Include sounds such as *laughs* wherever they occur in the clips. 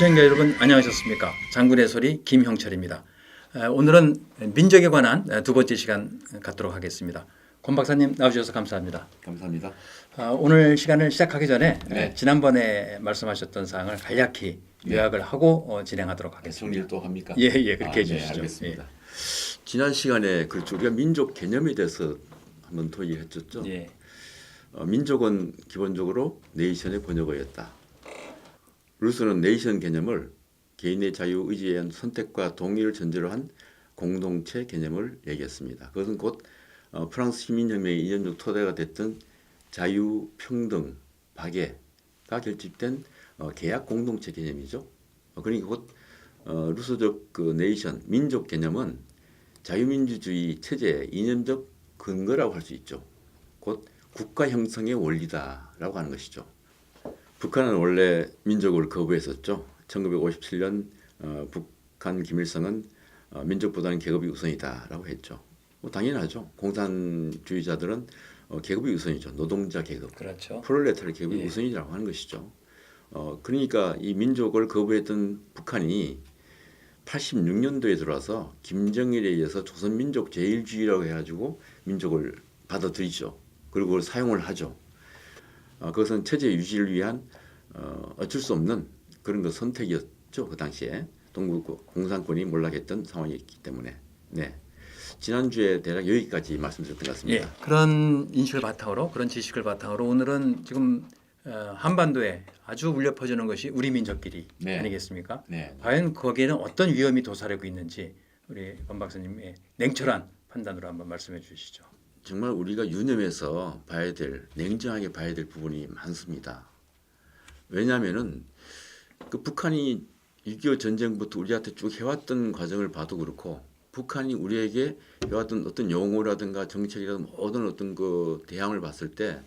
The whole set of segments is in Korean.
시청자 여러분 안녕하셨습니까? 장군의 소리 김형철입니다. 에, 오늘은 민족에 관한 에, 두 번째 시간 갖도록 하겠습니다. 권 박사님 나와주셔서 감사합니다. 감사합니다. 아, 오늘 시간을 시작하기 전에 네. 에, 지난번에 말씀하셨던 사항을 간략히 요약을 하고 어, 진행하도록 하겠습니다. 정리를 또 합니까? 예, 예, 그렇게 아, 해주시죠. 네, 알겠습니다. 지난 시간에 그렇죠. 우리가 민족 개념에 대해서 한번 토의를 했었죠. 예, 어, 민족은 기본적으로 네이션의 번역어였다. 루스는 네이션 개념을 개인의 자유 의지에 의한 선택과 동의를 전제로 한 공동체 개념을 얘기했습니다. 그것은 곧 어, 프랑스 시민혁명의 이념적 토대가 됐던 자유, 평등, 박애가 결집된 어, 계약 공동체 개념이죠. 어, 그러니까 곧 어, 루소적 그 네이션 민족 개념은 자유민주주의 체제의 이념적 근거라고 할 수 있죠. 곧 국가 형성의 원리다라고 하는 것이죠. 북한은 원래 민족을 거부했었죠. 1957년 어, 북한 김일성은 어, 민족보다는 계급이 우선이다라고 했죠. 뭐 당연하죠. 공산주의자들은 어, 계급이 우선이죠. 노동자 계급. 그렇죠. 프롤레타르 계급이 예. 우선이라고 하는 것이죠. 어, 그러니까 이 민족을 거부했던 북한이 86년도에 들어와서 김정일에 의해서 조선민족 제일주의라고 해가지고 민족을 받아들이죠. 그리고 사용을 하죠. 어, 그것은 체제 유지를 위한 어, 어쩔 수 없는 그런 그 선택이었죠. 그 당시에 동국 공산권이 몰락했던 상황이었기 때문에. 네. 지난주에 대략 여기까지 말씀드렸던 것 같습니다. 예, 그런 인식을 바탕으로 그런 지식을 바탕으로 오늘은 지금 어, 한반도에 아주 울려 퍼지는 것이 우리 민족끼리 네. 아니겠습니까? 네. 과연 거기에는 어떤 위험이 도사리고 있는지 우리 권 박사님의 냉철한 판단으로 한번 말씀해 주시죠. 정말 우리가 유념해서 봐야 될 냉정하게 봐야 될 부분이 많습니다. 왜냐하면은 그 북한이 6.25 전쟁부터 우리한테 쭉 해왔던 과정을 봐도 그렇고 북한이 우리에게 해왔던 어떤 용어라든가 정책이라든가 모든 어떤 그 대항을 봤을 때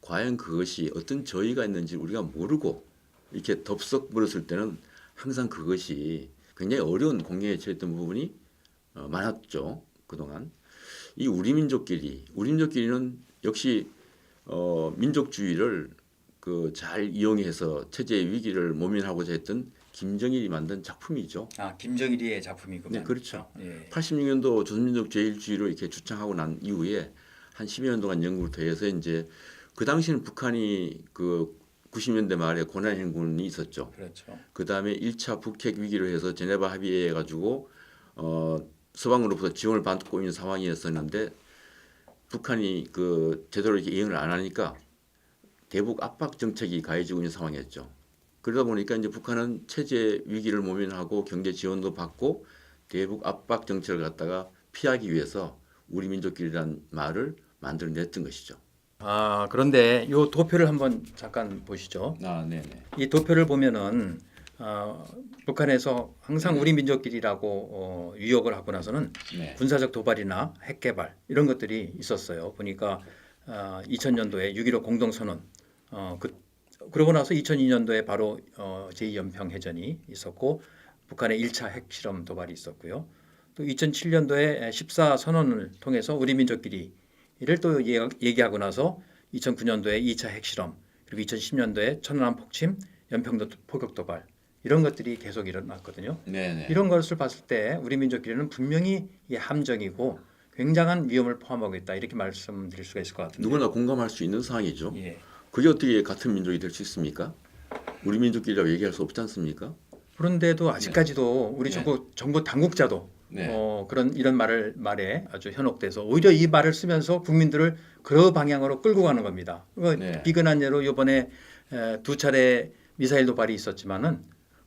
과연 그것이 어떤 저의가 있는지 우리가 모르고 이렇게 덥석 물었을 때는 항상 그것이 굉장히 어려운 공경에 처했던 부분이 어, 많았죠 그동안 이 우리 민족끼리 우리 민족끼리는 역시 어, 민족주의를 그 잘 이용해서 체제의 위기를 모면하고자 했던 김정일이 만든 작품이죠. 아 김정일이의 작품이군요. 네, 그렇죠. 예. 86년도 조선민족 제일주의로 이렇게 주창하고 난 이후에 한 10여 년 동안 연구를 더해서 이제 그 당시는 북한이 그 90년대 말에 고난 행군이 있었죠. 그렇죠. 그 다음에 1차 북핵 위기로 해서 제네바 합의해 가지고 어, 서방으로부터 지원을 받고 있는 상황이었었는데 북한이 그 제대로 이렇게 이행을 안 하니까 대북 압박 정책이 가해지고 있는 상황이었죠. 그러다 보니까 이제 북한은 체제 위기를 모면하고 경제 지원도 받고 대북 압박 정책을 갖다가 피하기 위해서 우리 민족끼리란 말을 만들어냈던 것이죠. 아 그런데 요 도표를 한번 잠깐 보시죠. 아, 네네. 이 도표를 보면은 어, 북한에서 항상 우리 민족끼리라고 어, 유혹을 하고 나서는 네. 군사적 도발이나 핵 개발 이런 것들이 있었어요. 보니까 어, 2000년도에 6.15 공동선언 어, 그, 그러고 나서 2002년도에 바로 어, 제2연평 해전이 있었고 북한의 1차 핵실험 도발이 있었고요. 또 2007년도에 14 선언을 통해서 우리 민족끼리를 또 예- 얘기하고 나서 2009년도에 2차 핵실험 그리고 2010년도에 천안함 폭침, 연평도 포격 도발 이런 것들이 계속 일어났거든요. 네네. 이런 것을 봤을 때 우리 민족끼리는 분명히 이 함정이고 굉장한 위험을 포함하고 있다 이렇게 말씀드릴 수가 있을 것 같은데. 누구나 공감할 수 있는 상황이죠. 예. 그게 어떻게 같은 민족이 될 수 있습니까? 우리 민족끼리라고 얘기할 수 없지 않습니까? 그런데도 아직까지도 우리 네. 정부 정부 당국자도 네. 어, 그런 이런 말을 말에 아주 현혹돼서 오히려 이 말을 쓰면서 국민들을 그 방향으로 끌고 가는 겁니다. 그 네. 비근한 예로 이번에 에, 두 차례 미사일 도발이 있었지만은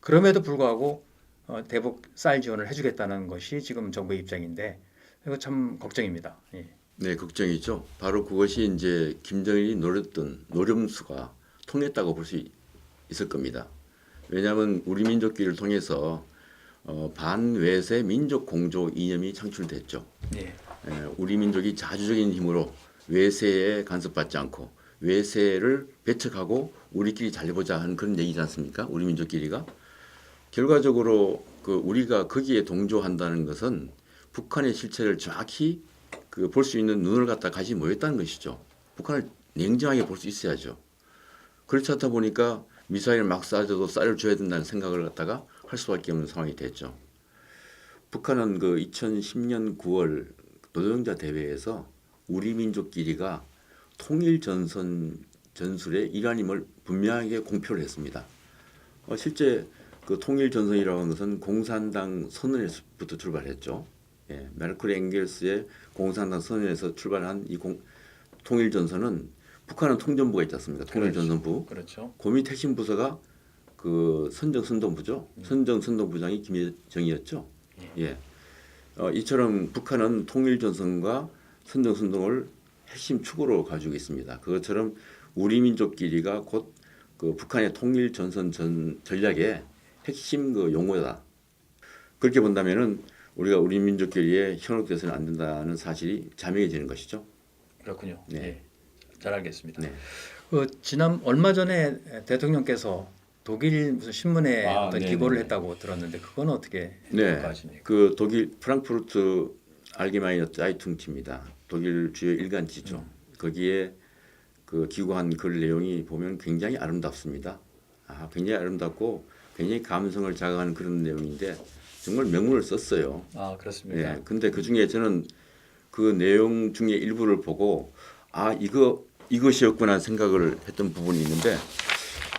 그럼에도 불구하고 어, 대북 쌀 지원을 해주겠다는 것이 지금 정부의 입장인데 이거 참 걱정입니다. 예. 네, 걱정이죠. 바로 그것이 이제 김정일이 노렸던 노름수가 통했다고 볼 수 있을 겁니다. 왜냐하면 우리 민족끼리를 통해서 어, 반외세 민족 공조 이념이 창출됐죠. 예. 에, 우리 민족이 자주적인 힘으로 외세에 간섭받지 않고 외세를 배척하고 우리끼리 잘해보자 하는 그런 얘기지 않습니까? 우리 민족끼리가 결과적으로 그 우리가 거기에 동조한다는 것은 북한의 실체를 정확히 그 볼 수 있는 눈을 갖다 가지 못했다는 것이죠. 북한을 냉정하게 볼 수 있어야죠. 그렇지 않다 보니까 미사일 막 쏴줘도 쏴줘야 된다는 생각을 갖다가 할 수밖에 없는 상황이 됐죠. 북한은 그 2010년 9월 노동자 대회에서 우리 민족끼리가 통일 전선 전술의 일환임을 분명하게 공표를 했습니다. 어, 실제 그 통일 전선이라고 하는 것은 공산당 선언에서부터 출발했죠. 예, 메르클 앵겔스의 공산당 선언에서 출발한 이 공, 통일 전선은 북한은 통전부가 있지 않습니까? 통일 전선부. 그렇죠. 고미 핵심 부서가 그 선정 선동부죠. 선정 선동부장이 김여정이었죠. 예. 어, 이처럼 북한은 통일 전선과 선정 선동을 핵심 축으로 가지고 있습니다. 그것처럼 우리 민족끼리가 곧 그 북한의 통일 전선 전 전략의 핵심 그 용어다. 그렇게 본다면은 우리가 우리 민족끼리에 현혹돼서는 안 된다는 사실이 자명해지는 것이죠. 그렇군요. 네. 예. 잘 알겠습니다. 네. 그 지난 얼마 전에 대통령께서 독일 무슨 신문에 아, 어떤 네, 기고를 네, 네. 했다고 들었는데 그건 어떻게 네. 평가하십니까? 그 독일 프랑크푸르트 알게마이너 짜이퉁치입니다. 독일 주요 일간지죠. 거기에 그 기고한 글 내용이 보면 굉장히 아름답습니다. 아, 굉장히 아름답고 굉장히 감성을 자극하는 그런 내용인데 정말 명문을 썼어요. 아 그렇습니까? 예. 근데 그 중에 저는 그 내용 중에 일부를 보고 아 이거 이것이었구나 생각을 했던 부분이 있는데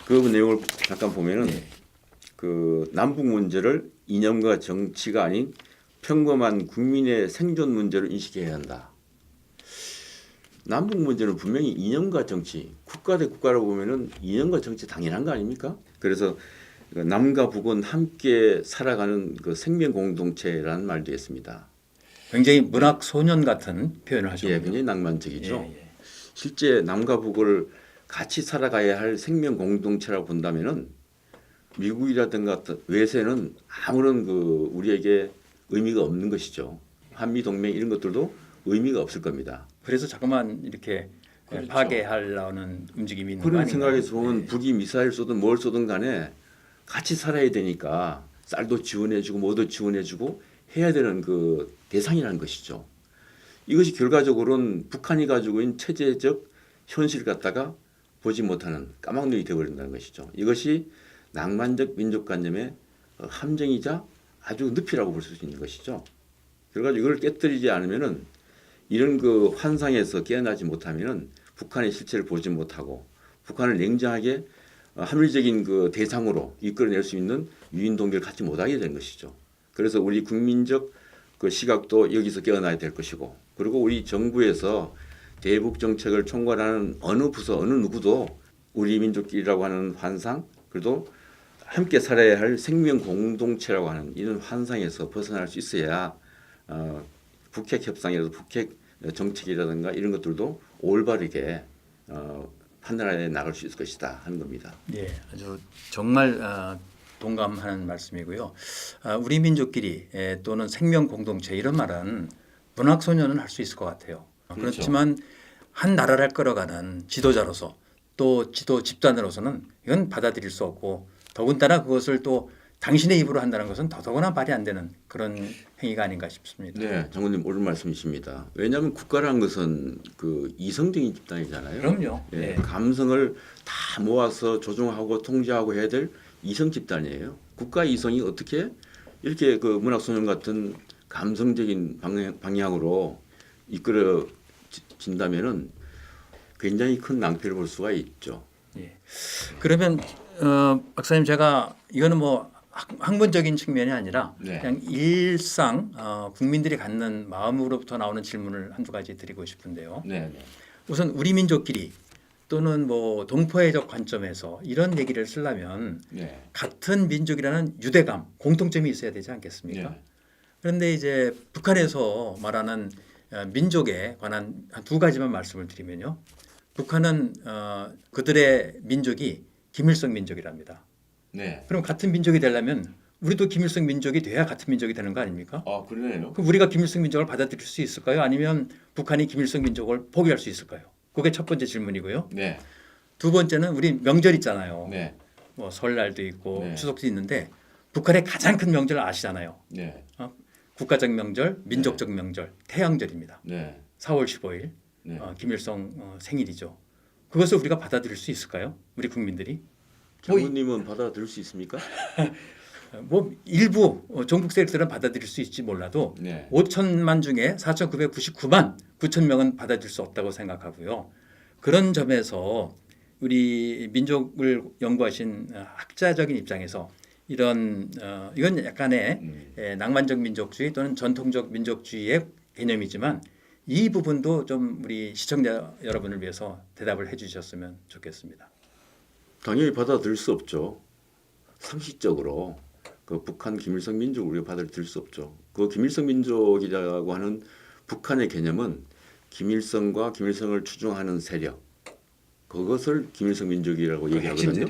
그 내용을 잠깐 보면은 네. 그 남북 문제를 이념과 정치가 아닌 평범한 국민의 생존 문제로 인식해야 한다. 남북 문제는 분명히 이념과 정치, 국가 대 국가라고 보면은 이념과 정치 당연한 거 아닙니까? 그래서 그 남과 북은 함께 살아가는 그 생명 공동체라는 말도 했습니다. 굉장히 문학 소년 같은 표현을 예, 하셨군요. 굉장히 낭만적이죠. 예, 예. 실제 남과 북을 같이 살아가야 할 생명 공동체라고 본다면은 미국이라든가 외세는 아무런 그 우리에게 의미가 없는 것이죠. 한미 동맹 이런 것들도 의미가 없을 겁니다. 그래서 자꾸만 이렇게 그렇죠. 파괴하려는 움직임이 있는 거 그런? 생각에서 보면 네. 북이 미사일 쏘든 뭘 쏘든 간에 같이 살아야 되니까 쌀도 지원해주고 뭐도 지원해주고 해야 되는 그 대상이라는 것이죠. 이것이 결과적으로는 북한이 가지고 있는 체제적 현실 갖다가 보지 못하는 까막눈이 되어버린다는 것이죠. 이것이 낭만적 민족관념의 어, 함정이자 아주 늪이라고 볼 수 있는 것이죠. 결과적으로 이걸 깨뜨리지 않으면은 이런 그 환상에서 깨어나지 못하면은 북한의 실체를 보지 못하고 북한을 냉정하게 어, 합리적인 그 대상으로 이끌어낼 수 있는 유인 동기를 갖지 못하게 된 것이죠. 그래서 우리 국민적 그 시각도 여기서 깨어나야 될 것이고 그리고 우리 정부에서 대북 정책을 총괄하는 어느 부서 어느 누구도 우리 민족끼리라고 하는 환상 그래도 함께 살아야 할 생명 공동체라고 하는 이런 환상에서 벗어날 수 있어야 어, 북핵 협상이라도 북핵 정책이라든가 이런 것들도 올바르게 어, 판단해 나갈 수 있을 것이다 하는 겁니다. 예, 아주 정말 아, 동감하는 말씀이고요. 아, 우리 민족끼리 예, 또는 생명 공동체 이런 말은 문학 소년은 할 수 있을 것 같아요. 그렇죠. 그렇지만 한 나라를 끌어가는 지도자로서 또 지도 집단으로서는 이건 받아들일 수 없고 더군다나 그것을 또 당신의 입으로 한다는 것은 더더구나 말이 안 되는 그런 행위가 아닌가 싶습니다. 네, 장군님 옳은 말씀이십니다. 왜냐하면 국가라는 것은 그 이성적인 집단이잖아요. 그럼요. 예, 예. 감성을 다 모아서 조종하고 통제하고 해야 될 이성 집단이에요. 국가 이성이 어떻게 이렇게 그 문학 소년 같은 감성적인 방향, 방향으로 이끌어 지- 진다면은 굉장히 큰 낭패를 볼 수가 있죠. 예. 그러면 어, 박사님 제가 이거는 뭐 학- 학문적인 측면이 아니라 네. 그냥 일상 어, 국민들이 갖는 마음으로부터 나오는 질문을 한두 가지 드리고 싶은데요. 네, 네. 우선 우리 민족끼리 또는 뭐 동포애적 관점에서 이런 얘기를 쓰려면 네. 같은 민족이라는 유대감, 공통점이 있어야 되지 않겠습니까? 네. 그런데 이제 북한에서 말하는 어, 민족에 관한 한 두 가지만 말씀을 드리면요. 북한은 어, 그들의 민족이 김일성 민족이랍니다. 네. 그럼 같은 민족이 되려면 우리도 김일성 민족이 돼야 같은 민족이 되는 거 아닙니까? 아, 그러네요. 그럼 우리가 김일성 민족을 받아들일 수 있을까요? 아니면 북한이 김일성 민족을 포기할 수 있을까요? 그게 첫 번째 질문이고요. 네. 두 번째는 우리 명절 있잖아요. 네. 뭐 설날도 있고 네. 추석도 있는데 북한의 가장 큰 명절 아시잖아요. 네. 국가적 명절, 민족적 명절, 태양절입니다. 네. 4월 15일 네. 어, 김일성 어, 생일이죠. 그것을 우리가 받아들일 수 있을까요? 우리 국민들이? 장모님은 받아들일 수 있습니까? *laughs* 뭐 일부 어, 종북 세력들은 받아들일 수 있지 몰라도 네. 5천만 중에 4,999만 9천 명은 받아들일 수 없다고 생각하고요. 그런 점에서 우리 민족을 연구하신 어, 학자적인 입장에서 이런 어, 이건 약간의 음. 에, 낭만적 민족주의 또는 전통적 민족주의의 개념이지만 이 부분도 좀 우리 시청자 여러분을 위해서 대답을 해주셨으면 좋겠습니다. 당연히 받아들일 수 없죠. 상식적으로 그 북한 김일성 민족을 우리가 받아들일 수 없죠. 그 김일성 민족이라고 하는 북한의 개념은 김일성과 김일성을 추종하는 세력 그것을 김일성 민족이라고 그 얘기하거든요.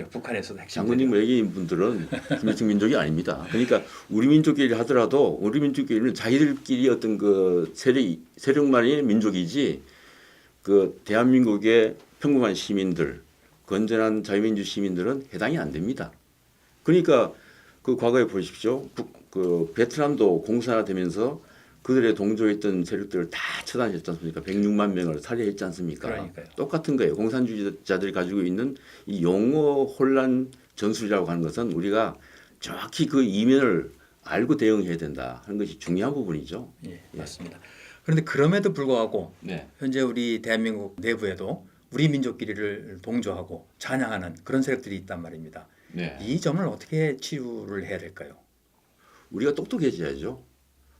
핵심. 장모님 외계인 분들은 김일성 민족이 아닙니다. 그러니까 우리 민족끼리 하더라도 우리 민족끼리는 자기들끼리 어떤 그 세력 세력만의 민족이지 그 대한민국의 평범한 시민들 건전한 자유민주 시민들은 해당이 안 됩니다. 그러니까 그 과거에 보십시오. 북, 그 베트남도 공산화되면서 그들의 동조했던 세력들을 다 처단했지 않습니까? 106만 명을 살해했지 않습니까? 그러니까요. 똑같은 거예요. 공산주의자들이 가지고 있는 이 용어 혼란 전술이라고 하는 것은 우리가 정확히 그 이면을 알고 대응해야 된다 하는 것이 중요한 부분이죠. 예, 맞습니다. 그런데 그럼에도 불구하고 네. 현재 우리 대한민국 내부에도 우리 민족끼리를 동조하고 찬양하는 그런 세력들이 있단 말입니다. 네. 이 점을 어떻게 치유를 해야 될까요? 우리가 똑똑해져야죠.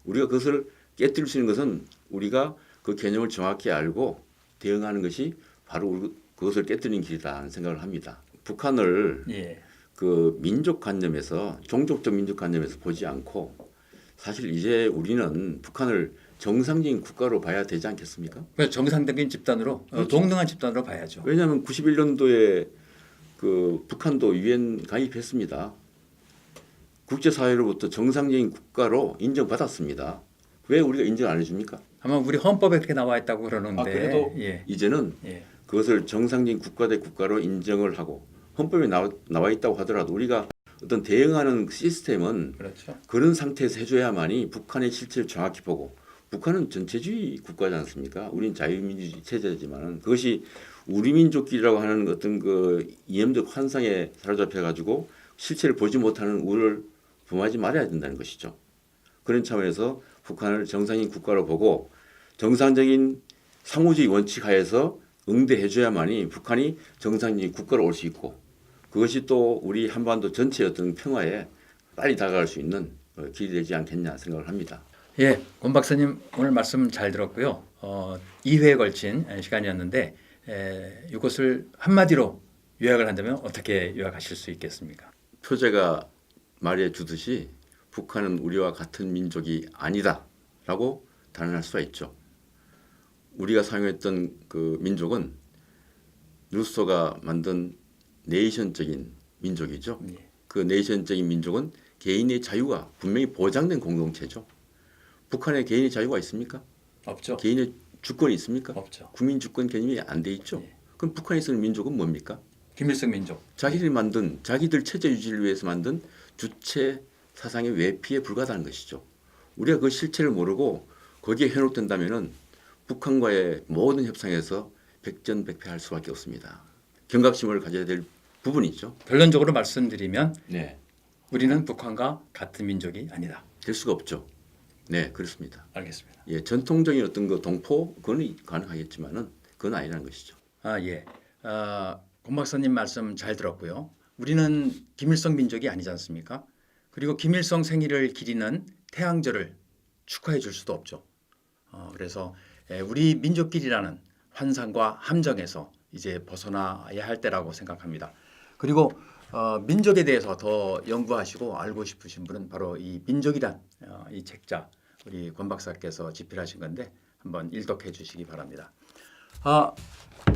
우리가 그것을 깨뜨릴 수 있는 것은 우리가 그 개념을 정확히 알고 대응하는 것이 바로 그것을 깨뜨리는 길이다 하는 생각을 합니다. 북한을 예, 그 민족 관념에서 종족적 민족 관념에서 보지 않고 사실 이제 우리는 북한을 정상적인 국가로 봐야 되지 않겠습니까? 그래서 정상적인 집단으로 어, 그렇죠. 동등한 집단으로 봐야죠. 왜냐하면 91년도에 그 북한도 유엔 가입했습니다. 국제사회로부터 정상적인 국가로 인정받았습니다. 왜 우리가 인정 안 해줍니까? 아마 우리 헌법에 그렇게 나와 있다고 그러는데 아, 그래도 예, 이제는 예, 그것을 정상적인 국가 대 국가로 인정을 하고 헌법에 나와, 나와 있다고 하더라도 우리가 어떤 대응하는 시스템은 그렇죠. 그런 상태에서 해줘야만이 북한의 실체를 정확히 보고 북한은 전체주의 국가지 않습니까? 우리는 자유민주주의 체제지만은 그것이 우리 민족끼리라고 하는 어떤 그 이념적 환상에 사로잡혀 가지고 실체를 보지 못하는 우를 범하지 말아야 된다는 것이죠. 그런 차원에서 북한을 정상인 국가로 보고 정상적인 상호주의 원칙 하에서 응대해줘야만이 북한이 정상적인 국가로 올 수 있고 그것이 또 우리 한반도 전체의 어떤 평화에 빨리 다가갈 수 있는 어, 길이 되지 않겠냐 생각을 합니다. 예, 권 박사님 오늘 말씀 잘 들었고요. 어, 2회에 걸친 시간이었는데 에, 이것을 한마디로 요약을 한다면 어떻게 요약하실 수 있겠습니까? 표제가 말해 주듯이 북한은 우리와 같은 민족이 아니다라고 단언할 수가 있죠. 우리가 사용했던 그 민족은 루소가 만든 네이션적인 민족이죠. 예. 그 네이션적인 민족은 개인의 자유가 분명히 보장된 공동체죠. 북한에 개인의 자유가 있습니까? 없죠. 개인의 주권이 있습니까? 없죠. 국민 주권 개념이 안 돼 있죠. 예. 그럼 북한에 있는 민족은 뭡니까? 김일성 민족. 자기들이 만든 자기들 체제 유지를 위해서 만든 주체 사상의 외피에 불과하다는 것이죠. 우리가 그 실체를 모르고 거기에 현혹된다면은 북한과의 모든 협상에서 백전백패할 수밖에 없습니다. 경각심을 가져야 될 부분이죠. 결론적으로 말씀드리면 네. 우리는 북한과 같은 민족이 아니다. 될 수가 없죠. 네, 그렇습니다. 알겠습니다. 예, 전통적인 어떤 그 동포 그건 가능하겠지만은 그건 아니라는 것이죠. 아 예. 아, 권 박사님 말씀 잘 들었고요. 우리는 김일성 민족이 아니지 않습니까? 그리고 김일성 생일을 기리는 태양절을 축하해 줄 수도 없죠. 어, 그래서 에, 우리 민족끼리라는 환상과 함정에서 이제 벗어나야 할 때라고 생각합니다. 그리고 어, 민족에 대해서 더 연구하시고 알고 싶으신 분은 바로 이 민족이란 어, 이 책자 우리 권 박사께서 집필하신 건데 한번 일독해 주시기 바랍니다. 아,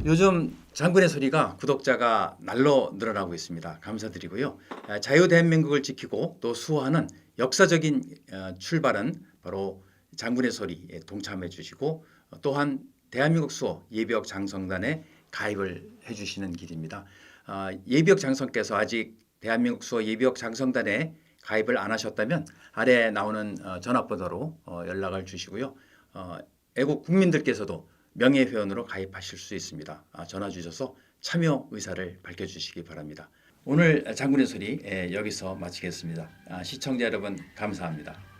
요즘 장군의 소리가 구독자가 날로 늘어나고 있습니다. 감사드리고요. 아, 자유 대한민국을 지키고 또 수호하는 역사적인 어, 출발은 바로 장군의 소리에 동참해 주시고 어, 또한 대한민국 수호 예비역 장성단에 가입을 해 주시는 길입니다. 아, 예비역 장성께서 아직 대한민국 수호 예비역 장성단에 가입을 안 하셨다면 아래 나오는 어, 전화번호로 어, 연락을 주시고요. 어, 애국 국민들께서도 명예회원으로 가입하실 수 있습니다. 아, 전화 주셔서 참여 의사를 밝혀주시기 바랍니다. 오늘 장군의 소리 예, 여기서 마치겠습니다. 아, 시청자 여러분 감사합니다.